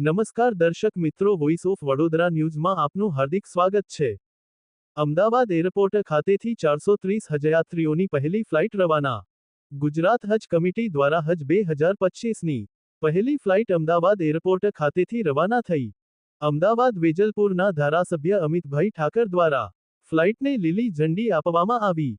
નમસ્કાર દર્શક મિત્રો વોઇસ ઓફ વડોદરા ન્યૂઝમાં આપનું હાર્દિક સ્વાગત છે. અમદાવાદ એરપોર્ટ ખાતેથી ચારસો ત્રીસ હજયાત્રીઓની પહેલી ફ્લાઇટ રવાના. ગુજરાત હજ કમિટી દ્વારા હજ બે હજાર પચીસની પહેલી ફ્લાઇટ અમદાવાદ એરપોર્ટ ખાતેથી રવાના થઈ. અમદાવાદ વેજલપુરના ધારાસભ્ય અમિતભાઈ ઠાકર દ્વારા ફ્લાઇટને લીલી ઝંડી આપવામાં આવી.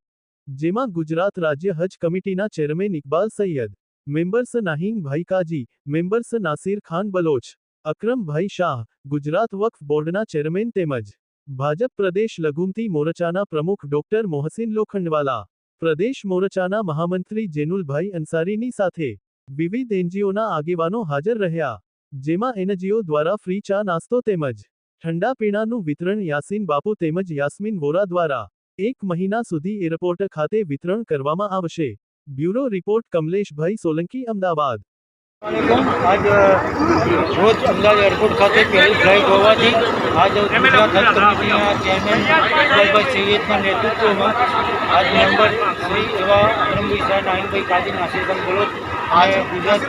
જેમાં ગુજરાત રાજ્ય હજ કમિટીના ચેરમેન ઇકબાલ સૈયદ, મેમ્બર્સ નાહિંગભાઈ કાજી મેમ્બર્સ નાસિર ખાન બલોચ અકરમભાઈ શાહ, ગુજરાત વક્ફ બોર્ડના ચેરમેન તેમજ ભાજપ પ્રદેશ લઘુમતી મોરચાના પ્રમુખ ડોક્ટર મોહસિન લોખંડવાલા, પ્રદેશ મોરચાના મહામંત્રી જેનુલભાઈ અંસારીની સાથે વિવિધ એનજીઓના આગેવાનો હાજર રહ્યા, જેમાં એનજીઓ દ્વારા ફ્રી ચા નાસ્તો તેમજ ઠંડા પીણાનું વિતરણ યાસીન બાપુ તેમજ યાસ્મીન વોરા દ્વારા એક મહિના સુધી એરપોર્ટ ખાતે વિતરણ કરવામાં આવશે. બ્યુરો રિપોર્ટ કમલેશભાઈ સોલંકી, અમદાવાદ. આજ રોજ અમદાવાદ એરપોર્ટ ખાતે પહેલી ફ્લાઇટ હોવાથી આજ ગુજરાત હજ કમિટીના ચેરમેન ઇકબાલભાઈ સૈયદના નેતૃત્વમાં આજ મેમ્બર શ્રી એવા અક્રમભાઈ શાહ નાઈમભાઈ કાજી નાસિરખાન બોલો. અને ગુજરાત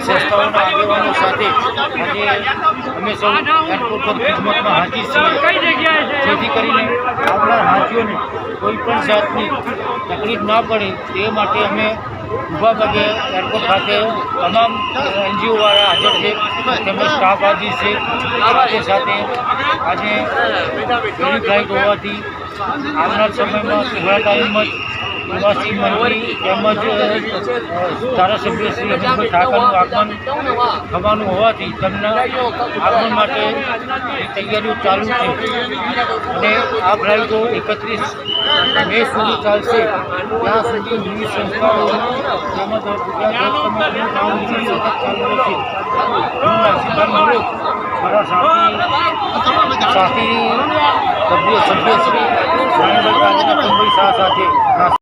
સંસ્થાઓના આગેવાનો સાથે આજે અમે સૌ એરપોર્ટ પર ખિદમતમાં હાજર છીએ. આપણા કોઈપણ કોઈ પણ જાતની તકલીફ ના પડે તે માટે અમે ઊભા પગે એરપોર્ટ ખાતે તમામ એનજીઓવાળા હાજર છે, તેમજ સ્ટાફ હાજર છે, સાથે સાથે આજે ઘણી ફ્લાઇટ હોવાથી આવનાર સમયમાં થોડા એમ જ નિવાસી મંત્રી તેમજ ધારાસભ્ય શ્રી અમિતભાઈ ઠાકરનું આગમન થવાનું હોવાથી તેમના આગમન માટે તૈયારીઓ ચાલુ છે. અને આ ફ્લાઇટો એકત્રીસ મે સુધી ચાલશે. ત્યાં સુધી વિવિધ સંસ્થાઓ તેમજ મારા સાથી સાથી સભ્ય સભ્ય શ્રી રાણીભાઈ કાજીના કમભાઈ શાહ સાથે